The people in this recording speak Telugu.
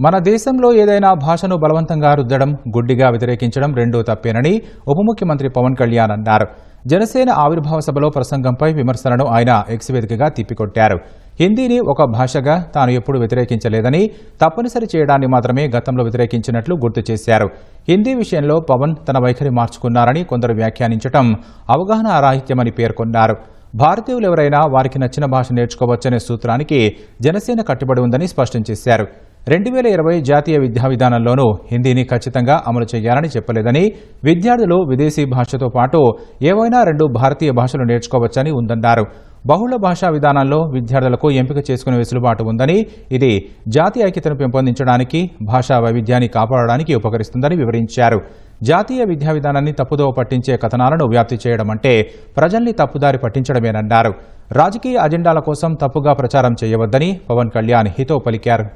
మన దేశంలో ఏదైనా భాషను బలవంతంగా రుద్దడం గుడ్డిగా వ్యతిరేకించడం రెండూ తప్పేనని ఉప ముఖ్యమంత్రి పవన్ కళ్యాణ్ అన్నారు. జనసేన ఆవిర్భావ సభలో ప్రసంగంపై విమర్శలను ఆయన ఎక్స్ వేదికగా తిప్పికొట్టారు. హిందీని ఒక భాషగా తాను ఎప్పుడు వ్యతిరేకించలేదని తప్పనిసరి చేయడాన్ని మాత్రమే గతంలో వ్యతిరేకించినట్లు గుర్తు చేశారు. హిందీ విషయంలో పవన్ తన వైఖరి మార్చుకున్నారని కొందరు వ్యాఖ్యానించడం అవగాహన రాహిత్యమని పేర్కొన్నారు. భారతీయులు ఎవరైనా వారికి నచ్చిన భాష నేర్చుకోవచ్చనే సూత్రానికి జనసేన కట్టుబడి ఉందని స్పష్టం చేశారు. రెండు వేల ఇరవై జాతీయ విద్యా విధానంలోనూ హిందీని ఖచ్చితంగా అమలు చేయాలని చెప్పలేదని విద్యార్థులు విదేశీ భాషతో పాటు ఏవైనా రెండు భారతీయ భాషలు నేర్చుకోవచ్చని ఉందన్నారు. బహుళ భాషా విధానంలో విద్యార్థులకు ఎంపిక చేసుకునే వెసులుబాటు ఉందని ఇది జాతీయ ఐక్యతను పెంపొందించడానికి భాషా వైవిధ్యాన్ని కాపాడడానికి ఉపకరిస్తుందని వివరించారు. జాతీయ విద్యా విధానాన్ని తప్పుదోవ పట్టించే కథనాలను వ్యాప్తి చేయడం అంటే ప్రజల్ని తప్పుదారి పట్టించడమేనన్నారు. రాజకీయ అజెండాల కోసం తప్పుగా ప్రచారం చేయవద్దని పవన్ కళ్యాణ్ హితో పలికారు.